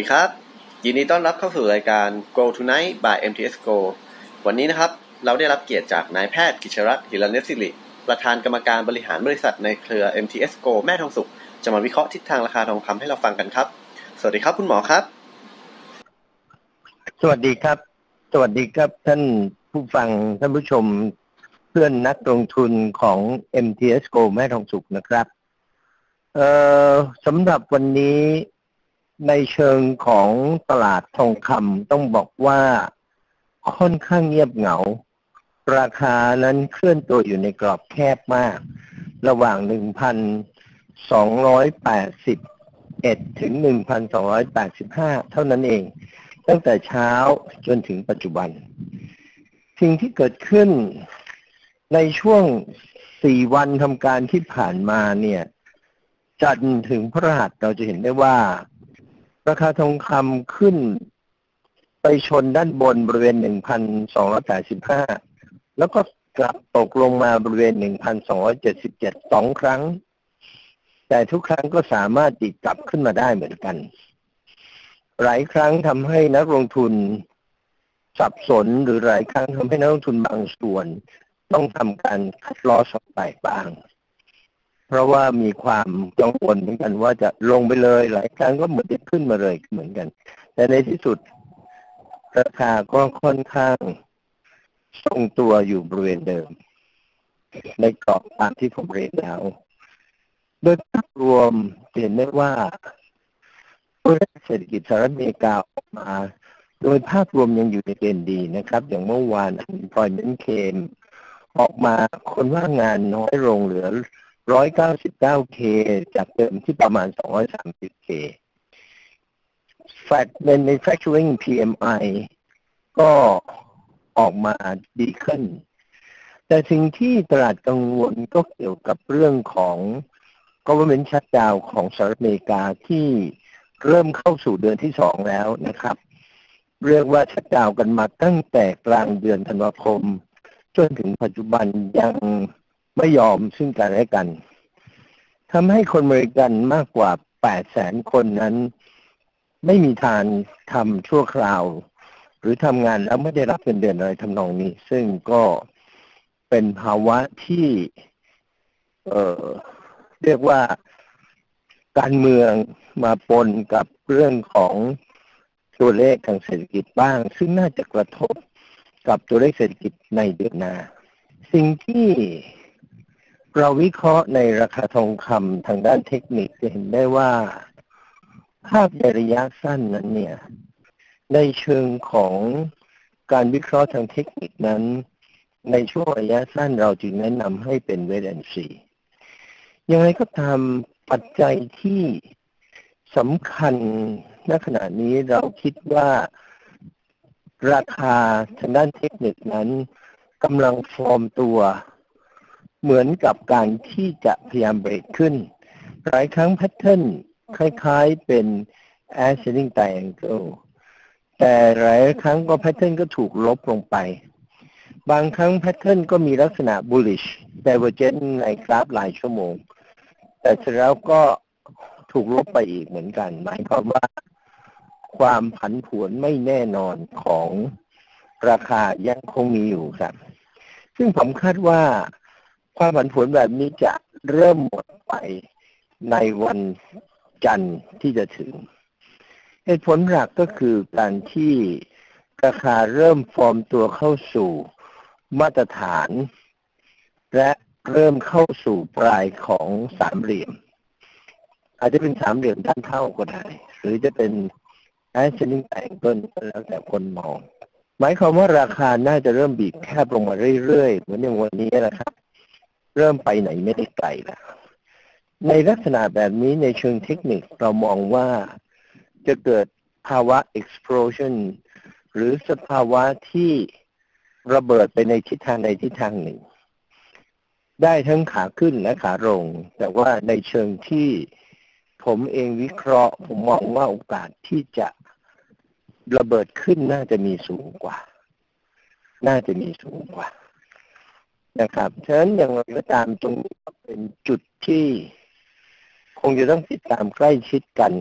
สวัสดีครับ ยินดีต้อนรับเข้าสู่รายการ Go Tonight by MTS Go วันนี้นะครับ เราได้รับเกียรติจากนายแพทย์กิชรัตน์หิรัญสิริ ประธานกรรมการบริหารบริษัทในเครือ MTS Go แม่ทองสุข จะมาวิเคราะห์ทิศทางราคาทองคำให้เราฟังกันครับ สวัสดีครับคุณหมอครับ สวัสดีครับ สวัสดีครับท่านผู้ฟังท่านผู้ชมเพื่อนนักลงทุนของ MTS Go แม่ทองสุขนะครับ เอ่อสำหรับวันนี้ ในเชิงของตลาดทองคำต้องบอกว่าค่อนข้างเงียบเหงา ราคานั้นเคลื่อนตัวอยู่ในกรอบแคบมาก ระหว่าง 1,281 ถึง 1,285 เท่านั้นเอง ตั้งแต่เช้าจนถึงปัจจุบัน สิ่งที่เกิดขึ้นในช่วง 4 วันทำการที่ผ่านมาเนี่ยจันถึงพระหัสเราจะเห็นได้ว่า ราคาทองคำขึ้นไปชนด้านบนบริเวณ 1,285 แล้วก็กลับตกลงมาบริเวณ 1,277 สองครั้ง แต่ทุกครั้งก็สามารถติดกลับขึ้นมาได้เหมือนกัน หลายครั้งทำให้นักลงทุนสับสนหรือหลายครั้งทำให้นักลงทุนบางส่วน ต้องทำการคัดลอสออกไปบ้าง เพราะว่ามีความกังวลเหมือนกันว่าจะลงไปเลยหลายครั้งก็เหมือนจะขึ้นมาเลยเหมือนกัน แต่ในที่สุด ราคาก็ค่อนข้างทรงตัวอยู่บริเวณเดิม ในกรอบตามที่ผมเรียนแล้ว โดยภาพรวมเห็นได้ว่าตัวเลขเศรษฐกิจสหรัฐอเมริกาออกมา โดยภาพรวมยังอยู่ในเกณฑ์ดีนะครับ อย่างเมื่อวาน unemployment claim ออกมาคนว่างงานน้อยลงเหลือ 199k จากเดิมที่ประมาณ 230k Fed Manufacturing PMI ก็ออกมาดีขึ้น แต่สิ่งที่ตลาดกังวลก็เกี่ยวกับเรื่องของ government shutdown ของสหรัฐอเมริกาที่เริ่มเข้าสู่เดือนที่สองแล้วนะครับ เรียกว่าชัดดาวกันมาตั้งแต่กลางเดือนธันวาคม จนถึงปัจจุบันยัง ไม่ยอมซึ่งกันและกันทำให้คนอเมริกันมากกว่า 8 แสนคนนั้น ไม่มีทางทำชั่วคราว หรือทำงานแล้วไม่ได้รับเงินเดือนอะไรทำนองนี้ ซึ่งก็เป็นภาวะที่ เอ่อ เรียกว่าการเมืองมาปนกับเรื่องของตัวเลขทางเศรษฐกิจบ้าง ซึ่งน่าจะกระทบกับตัวเลขเศรษฐกิจในเดือนหน้า สิ่งที่ เราวิเคราะห์ในราคาทองคำทางด้านเทคนิคจะเห็นได้ว่าภาพในระยะสั้นนั้นเนี่ย ในเชิงของการวิเคราะห์ทางเทคนิคนั้น ในช่วงระยะสั้นเราจึงแนะนำให้เป็นเวทแอนซียังไงก็ตามปัจจัยที่สำคัญณขณะนี้เราคิดว่าราคาทางด้านเทคนิคนั้นกำลังฟอร์มตัว เหมือนกับการที่จะพยายามเบรกขึ้น หลายครั้งแพทเทิร์นคล้ายๆเป็น ascending triangle แต่หลายครั้งก็แพทเทิร์นก็ถูกลบลงไป บางครั้งแพทเทิร์นก็มีลักษณะ bullish divergent ในกราฟหลายชั่วโมง แต่เสร็จแล้วก็ถูกลบไปอีกเหมือนกัน หมายความว่าความผันผวนไม่แน่นอนของราคายังคงมีอยู่ครับ ซึ่งผมคาดว่า ความผันผวนแบบนี้จะเริ่มหมดไปในวันจันทร์ที่จะถึง เหตุผลหลักก็คือการที่ราคาเริ่มฟอร์มตัวเข้าสู่มาตรฐาน และเริ่มเข้าสู่ปลายของสามเหลี่ยม อาจจะเป็นสามเหลี่ยมด้านเท่าก็ได้ หรือจะเป็นแอสเซน g แต่งต้นแล้วแต่คนมอง หมายความว่าราคาน่าจะเริ่มบีบแคบลงมาเรื่อยๆ เหมือนอย่างวันนี้นะครับ เริ่มไปไหนไม่ได้ไกลแล้วในลักษณะแบบนี้ในเชิงเทคนิคเรามองว่าจะเกิดภาวะ explosion หรือสภาวะที่ระเบิดไปในทิศทางใดทิศทางหนึ่ง ได้ทั้งขาขึ้นและขาลง แต่ว่าในเชิงที่ผมเองวิเคราะห์ ผมมองว่าโอกาสที่จะระเบิดขึ้นน่าจะมีสูงกว่า น่าจะมีสูงกว่า นะครับฉะนั้นอย่างไรก็ตามตรงนี้เป็นจุดที่คงจะต้องติดตามใกล้ชิดกัน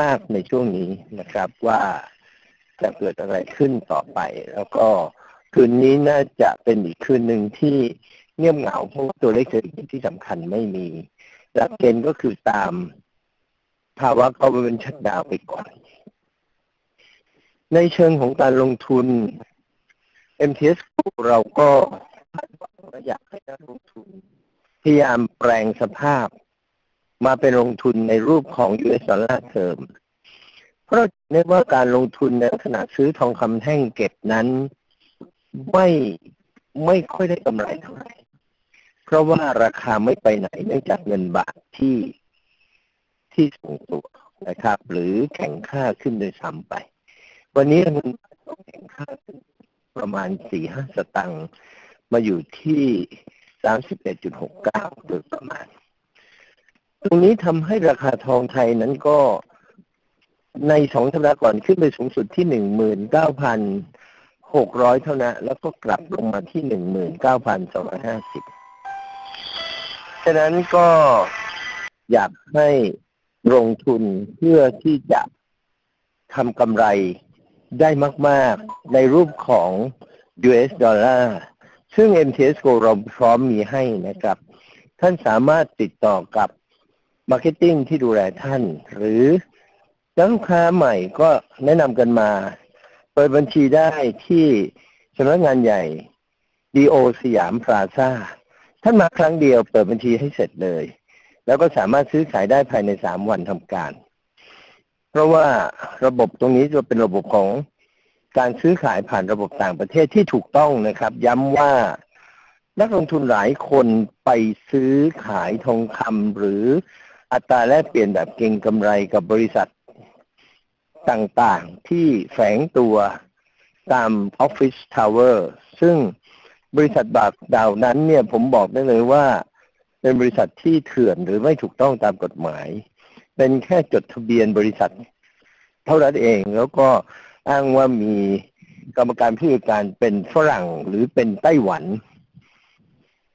มาก ๆในช่วงนี้นะครับ ว่าจะเกิดอะไรขึ้นต่อไป แล้วก็คืนนี้น่าจะเป็นอีกคืนหนึ่งที่เงียบเหงาเพราะตัวเลขเศรษฐกิจที่สำคัญไม่มีหลักเกณฑ์ก็คือตามภาวะเขาเป็นชัดดาวไปก่อน ในเชิงของการลงทุน MTS เราก็อยากให้นักลงทุนพยายามแปลงสภาพ มาเป็นลงทุนในรูปของ US ดอลลาร์เทอมเพราะเนื่องว่าการลงทุนในขณะซื้อทองคำแท่งเก็บนั้นไม่ไม่ค่อยได้กำไรเท่าไหร่เพราะว่าราคาไม่ไปไหนเนื่องจากเงินบาทที่ที่สูงตัวนะครับ หรือแข่งค่าขึ้นโดยซ้ำไป วันนี้เงินบาทแข่งค่าขึ้น ประมาณสี่ห้าสตังค์มาอยู่ที่สามสิบเอ็ดจุดหกเก้าโดยประมาณ ตรงนี้ทำให้ราคาทองไทยนั้นก็ในสองสัปดาห์ก่อนขึ้นไปสูงสุดที่หนึ่งหมื่นเก้าพันหกร้อยเท่านั้น แล้วก็กลับลงมาที่หนึ่งหมื่นเก้าพันสองร้อยห้าสิบฉะนั้นก็อยากให้ลงทุนเพื่อที่จะทำกำไร ได้มาก ๆ ในรูปของ US ดอลลาร์ซึ่ง MTS Go เราพร้อมมีให้นะครับ ท่านสามารถติดต่อกับ Marketing ที่ดูแลท่าน หรือลูกค้าใหม่ก็แนะนำกันมา เปิดบัญชีได้ที่สำนักงานใหญ่ DO สยามพลาซ่าท่านมาครั้งเดียวเปิดบัญชีให้เสร็จเลย แล้วก็สามารถซื้อขายได้ภายในสามวันทำการ เพราะว่าระบบตรงนี้จะเป็นระบบของการซื้อขายผ่านระบบต่างประเทศที่ถูกต้องนะครับ ย้ำว่านักลงทุนหลายคนไปซื้อขายทองคำหรืออัตราแลกเปลี่ยนแบบเก่งกำไรกับบริษัทต่างๆ ที่แฝงตัวตามออฟฟิศทาวเวอร์ซึ่งบริษัทบากดาวนั้นเนี่ยผมบอกได้เลยว่า เป็นบริษัทที่เถื่อนหรือไม่ถูกต้องตามกฎหมาย เป็นแค่จดทะเบียนบริษัท เท่านั้นเองแล้วก็อ้างว่ามีกรรมการผู้จัดการเป็นฝรั่งหรือเป็นไต้หวัน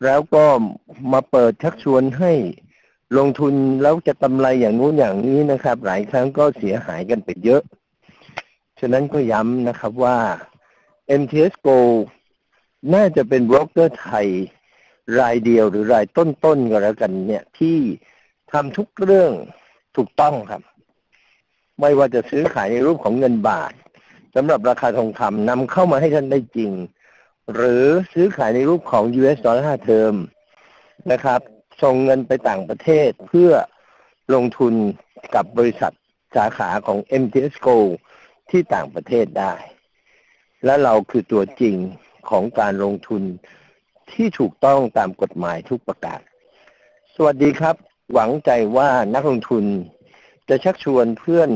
แล้วก็มาเปิดชักชวนให้ลงทุนแล้วจะกำไรอย่างนู้นอย่างนี้นะครับ หลายครั้งก็เสียหายกันไปเยอะ ฉะนั้นก็ย้ำนะครับว่า MTS Go น่าจะเป็นบล็อกเกอร์ไทย รายเดียวหรือรายต้นๆก็แล้วกันเนี่ยที่ทำทุกเรื่อง ถูกต้องครับ ไม่ว่าจะซื้อขายในรูปของเงินบาทสำหรับราคาทองคำนำเข้ามาให้ท่านได้จริง หรือซื้อขายในรูปของ US ดอลลาร์เทอมนะครับ ส่งเงินไปต่างประเทศเพื่อลงทุนกับบริษัทสาขาของ MTS Go ที่ต่างประเทศได้ และเราคือตัวจริงของการลงทุนที่ถูกต้องตามกฎหมายทุกประการสวัสดีครับ หวังใจว่านักลงทุน จะชักชวนเพื่อน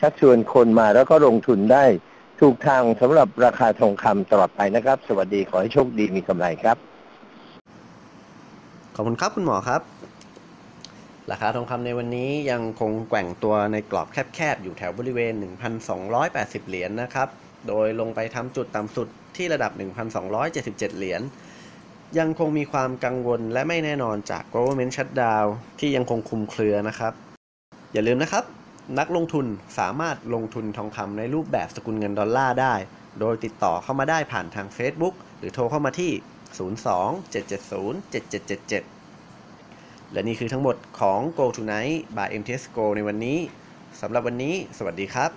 ชักชวนคนมาแล้วก็ลงทุนได้ถูกทางสำหรับราคาทองคำตลอดไปนะครับ สวัสดีขอให้โชคดีมีกำไรครับ ขอบคุณครับคุณหมอครับ ราคาทองคำในวันนี้ยังคงแกว่งตัวในกรอบแคบๆ อยู่แถวบริเวณ 1,280 เหรียญนนะครับ โดยลงไปทำจุดต่ำสุดที่ระดับ 1,277 เหรียญ ยังคงมีความกังวลและไม่แน่นอนจาก government shutdown ที่ยังคงคุมเครือนะครับ อย่าลืมนะครับ นักลงทุนสามารถลงทุนทองคำในรูปแบบสกุลเงินดอลลาร์ได้ โดยติดต่อเข้ามาได้ผ่านทาง Facebook หรือโทรเข้ามาที่ 02-770-7777 และนี่คือทั้งหมดของ Go Tonight by MTS Go ในวันนี้สำหรับวันนี้ สวัสดีครับ